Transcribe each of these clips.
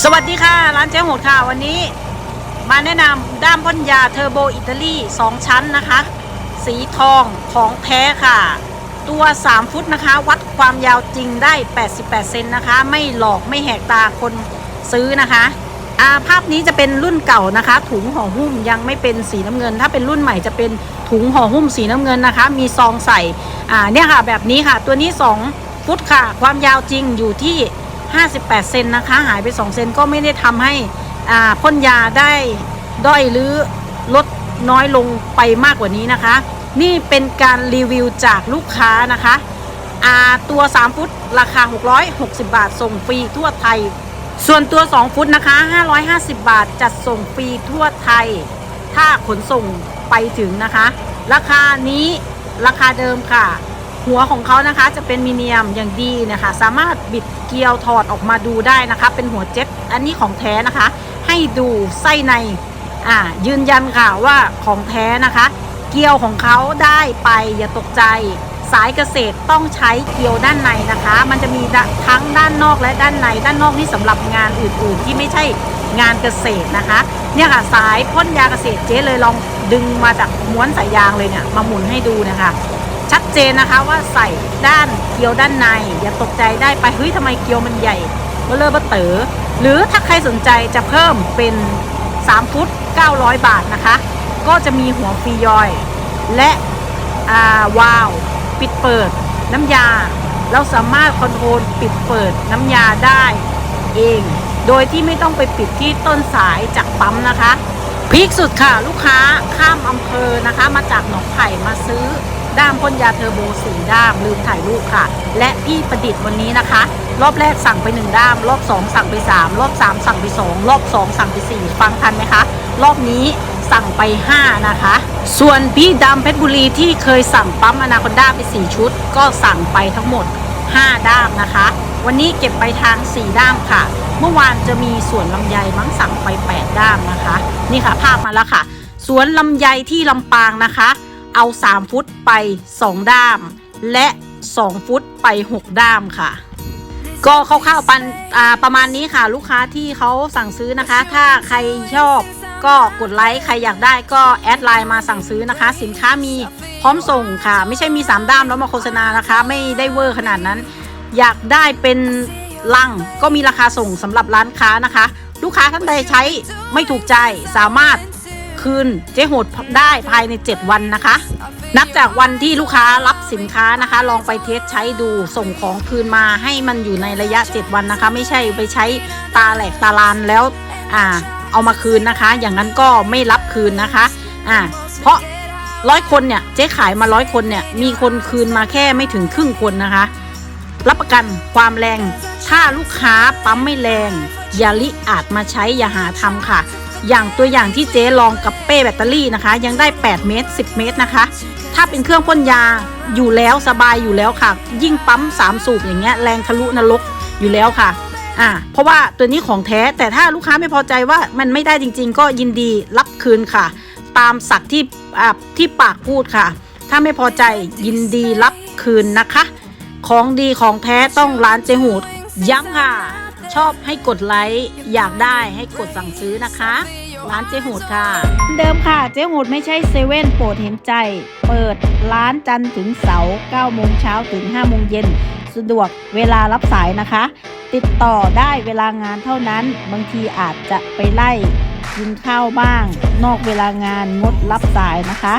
สวัสดีค่ะ ร้านเจ๊หดค่ะ วันนี้มาแนะนำด้ามพ่นยาเทอร์โบอิตาลี2 ชั้นนะคะ สีทองของแท้ค่ะ ตัว 3 ฟุตนะคะ วัดความยาวจริงได้ 88 เซนนะคะ ไม่หลอกไม่แหกตาคนซื้อนะคะอาภาพนี้จะเป็นรุ่นเก่านะคะ ถุงห่อหุ้มยังไม่เป็นสีน้ำเงิน ถ้าเป็นรุ่นใหม่จะเป็นถุงห่อหุ้มสีน้ำเงินนะคะ มีซองใส่อ่าเนี่ยค่ะแบบนี้ค่ะ ตัวนี้ 2 ฟุตค่ะ ความยาวจริงอยู่ที่ 58 เซนนะคะ หายไป 2 เซนก็ไม่ได้ทำให้อ่าพ่นยาได้ด้อยหรือลดน้อยลงไปมากกว่านี้นะคะ นี่เป็นการรีวิวจากลูกค้านะคะอาตัว 3 ฟุตราคา 660 บาท ส่งฟรีทั่วไทย ส่วนตัว 2 ฟุตนะคะ 550 บาท จัดส่งฟรีทั่วไทย ถ้าขนส่งไปถึงนะคะ ราคานี้ราคาเดิมค่ะ หัวของเขานะคะจะเป็นมีเนียมอย่างดีนะคะ สามารถบิดเกลียวถอดออกมาดูได้นะคะ เป็นหัวเจ็ตอันนี้ของแท้นะคะ ให้ดูไส้ในอ่ายืนยันค่ะว่าของแท้นะคะ เกลียวของเขาได้ไปอย่าตกใจสายเกษตรต้องใช้เกลียวด้านในนะคะ มันจะมีทั้งด้านนอกและด้านใน ด้านนอกนี่สำหรับงานอื่นๆ ที่ไม่ใช่งานเกษตรนะคะ เนี่ยค่ะสายพ่นยาเกษตรเจ๊เลยลองดึงมาจากม้วนสายยางเลยเนี่ยมาหมุนให้ดูนะคะ ชัดเจนนะคะว่าใส่ด้านเกลียวด้านใน อย่าตกใจได้ไปเฮ้ยทำไมเกลียวมันใหญ่เบลเลอร์เบเต๋อหรือถ้าใครสนใจจะเพิ่มเป็น 3 ฟุต 900 บาทนะคะ ก็จะมีหัวฟรียอย และาวาล์วปิดเปิดน้ำยา เราสามารถคอนโทรลปิดเปิดน้ำยาได้เอง โดยที่ไม่ต้องไปปิดที่ต้นสายจากปั๊มนะคะพีคสุดค่ะ ลูกค้าข้ามอำเภอนะคะ มาจากหนองไผ่มาซื้อ ด้ามพ่นยาเทอร์โบสีด้ามลืมถ่ายรูปค่ะ และพี่ประดิษฐ์วันนี้นะคะ รอบแรกสั่งไป 1 ด้าม รอบ 2 สั่งไป 3 รอบ 3 สั่งไป 2 รอบ 2 สั่งไป 4 ฟังทันไหมคะ รอบนี้สั่งไป 5 นะคะ ส่วนพี่ดำเพชรบุรีที่เคยสั่งปั๊มอนาคอนด้าไป 4 ชุด ก็สั่งไปทั้งหมด 5 ด้ามนะคะ วันนี้เก็บไปทาง 4 ด้ามค่ะ เมื่อวานจะมีสวนลำไยมั้งสั่งไป 8 ด้ามนะคะ นี่ค่ะภาพมาแล้วค่ะ สวนลำไยที่ลำปางนะคะ เอา 3 ฟุตไป 2 ด้าม และ 2 ฟุตไป 6 ด้ามค่ะ ก็คร่าวๆปันประมาณนี้ค่ะลูกค้าที่เขาสั่งซื้อนะคะ ถ้าใครชอบก็กดไลค์ใครอยากได้ก็แอดไลน์มาสั่งซื้อนะคะ สินค้ามีพร้อมส่งค่ะ ไม่ใช่มี 3 ด้ามแล้วมาโฆษณานะคะ ไม่ได้เวอร์ขนาดนั้น อยากได้เป็นลังก็มีราคาส่งสำหรับร้านค้านะคะ ลูกค้าท่านใดใช้ไม่ถูกใจสามารถ คืนเจ๊โหดได้ภายใน 7 วันนะคะ นับจากวันที่ลูกค้ารับสินค้านะคะ ลองไปเทสใช้ดูส่งของคืนมาให้มันอยู่ในระยะ 7 วันนะคะ ไม่ใช่ไปใช้ตาแหลกตาลานแล้วอ่าเอามาคืนนะคะ อย่างนั้นก็ไม่รับคืนนะคะอ่าเพราะร้อยคนเนี่ยเจ๊ขายมาร้อยคนเนี่ยมีคนคืนมาแค่ไม่ถึงครึ่งคนนะคะ รับประกันความแรง ถ้าลูกค้าปั๊มไม่แรง อย่าลิอาจมาใช้อย่าหาทำค่ะ อย่างตัวอย่างที่เจ๊ลองกับเป้แบตเตอรี่นะคะ ยังได้ 8 เมตร 10 เมตรนะคะ ถ้าเป็นเครื่องพ่นยาอยู่แล้วสบายอยู่แล้วค่ะ ยิ่งปั๊ม 3 สูบอย่างเงี้ยแรงทะลุนรกอยู่แล้วค่ะอ่าเพราะว่าตัวนี้ของแท้แต่ถ้าลูกค้าไม่พอใจว่ามันไม่ได้จริง ๆ ก็ยินดีรับคืนค่ะ ตามสักที่อ่าที่ปากพูดค่ะ ถ้าไม่พอใจยินดีรับคืนนะคะ ของดีของแท้ต้องร้านเจหูดย้ำค่ะ ชอบให้กดไลค์อยากได้ให้กดสั่งซื้อนะคะ ร้านเจหูดค่ะ เดิมค่ะเจหูดไม่ใช่เซเว่นโปรดเห็นใจ เปิดร้านจันทร์ถึงเสาร์9โมงเช้าถึง5โมงเย็นสะดวกเวลารับสายนะคะ ติดต่อได้เวลางานเท่านั้น บางทีอาจจะไปไล่กินข้าวบ้าง นอกเวลางานงดรับสายนะคะ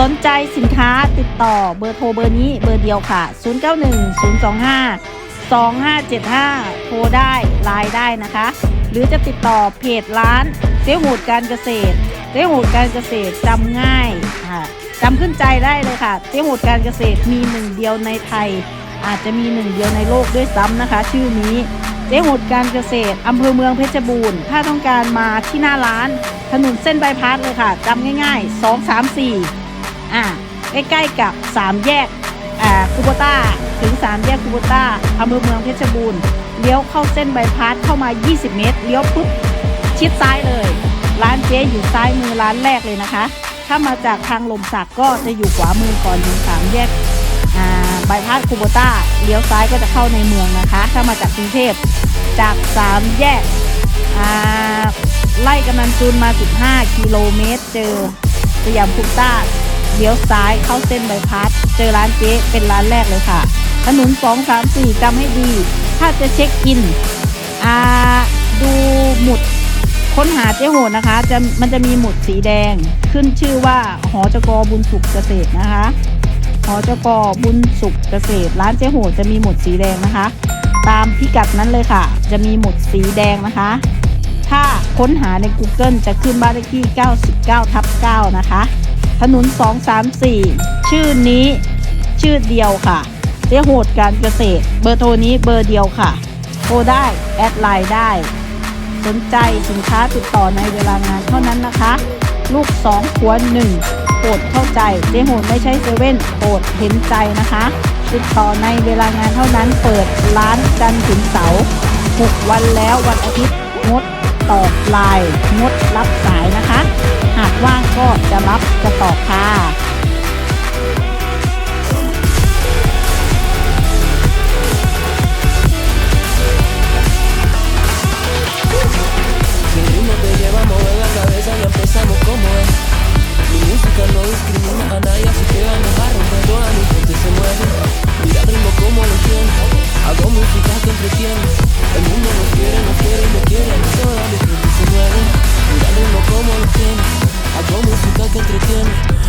สนใจสินค้าติดต่อเบอร์โทรเบอร์นี้เบอร์เดียวค่ะ 091 025 2575 โทรได้ไลน์ได้นะคะ หรือจะติดต่อเพจร้านเจ๊หูดการเกษตรเจ๊หูดการเกษตรจำง่ายค่ะจำขึ้นใจได้เลยค่ะเจ๊หูดการเกษตรมีหนึ่งเดียวในไทย อาจจะมีหนึ่งเดียวในโลกด้วยซ้ำนะคะ ชื่อนี้เจ๊หูดการเกษตรอำเภอเมืองเพชรบูรณ์ ถ้าต้องการมาที่หน้าร้าน ถนนเส้นบายพาสเลยค่ะจำง่าย ๆ 2 3 4 อ่าใกล้ๆกับ 3 แยก คูโบต้าถึง 3 แยกคูโบต้าอำเภอเมืองเพชรบูรณ์เลี้ยวเข้าเส้นบายพาสเข้ามา 20 เมตร เลี้ยวปุ๊บชิดซ้ายเลย ร้านเจ๊อยู่ซ้ายมือร้านแรกเลยนะคะ ถ้ามาจากทางลมสักก็จะอยู่ขวามือก่อนถึง3แยกบายพาสคูโบต้าเลี้ยวซ้ายก็จะเข้าในเมืองนะคะ ถ้ามาจากกรุงเทพจาก3แยกไล่กำนันจูนมา 15 กิโลเมตร เจอสยามพุต้า เลี้ยวซ้ายเข้าเส้นใบพัด เจอร้านเจ๊เป็นร้านแรกเลยค่ะ ถนน 2 3 4จำให้ดี ถ้าจะเช็คอินอ่าดูหมุดค้นหาเจ๊โหดนะคะจะมันจะมีหมุดสีแดงขึ้นชื่อว่าหอจกบุญสุขเกษตรนะคะหอจกบุญสุขเกษตร ร้านเจ๊โหดจะมีหมุดสีแดงนะคะ ตามพิกัดนั้นเลยค่ะ จะมีหมุดสีแดงนะคะ ถ้าค้นหาใน Google จะขึ้นบ้านเลขที่ 99ทับ9นะคะ ถนน 234 ชื่อนี้ชื่อเดียวค่ะเจ๊โหดการเกษตร เบอร์โทรนี้เบอร์เดียวค่ะ โทรได้ แอดไลน์ได้ สนใจสินค้าติดต่อในเวลางานเท่านั้นนะคะ ลูก2หัว1โปรดเข้าใจเจ๊โหดไม่ใช่เซเว่นโปรดเห็นใจนะคะ ติดต่อในเวลางานเท่านั้นเปิดร้านจันทร์ถึงเสาร์6วันแล้ววันอาทิตย์งดตอบไลน์งดรับสายนะคะ หากว่างก็จะรับจะตอบค่ะ give me